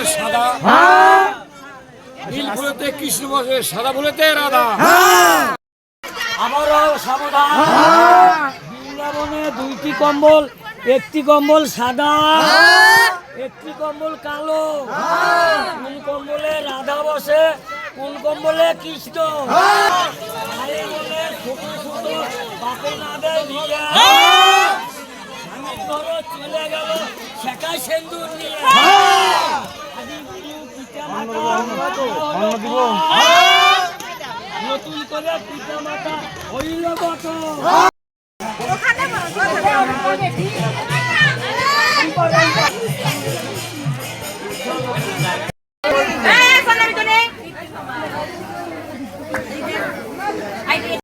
আর সাদা। নীল ফুলেতে কৃষ্ণ বসে সাদা ফুলেতে রাধা। আবারও সাবধান। বৃন্দাবনে দুইটি কম্বল, একটি কম্বল সাদা, একটি কম্বল কালো। কোন কম্বলে রাধা বসে, কোন কম্বলে কৃষ্ণ। চলে গেল শেখায় সেন্দুর নিয়ে। পিতা মাতা নতুন করে পিতা মাতা হইল ওখানে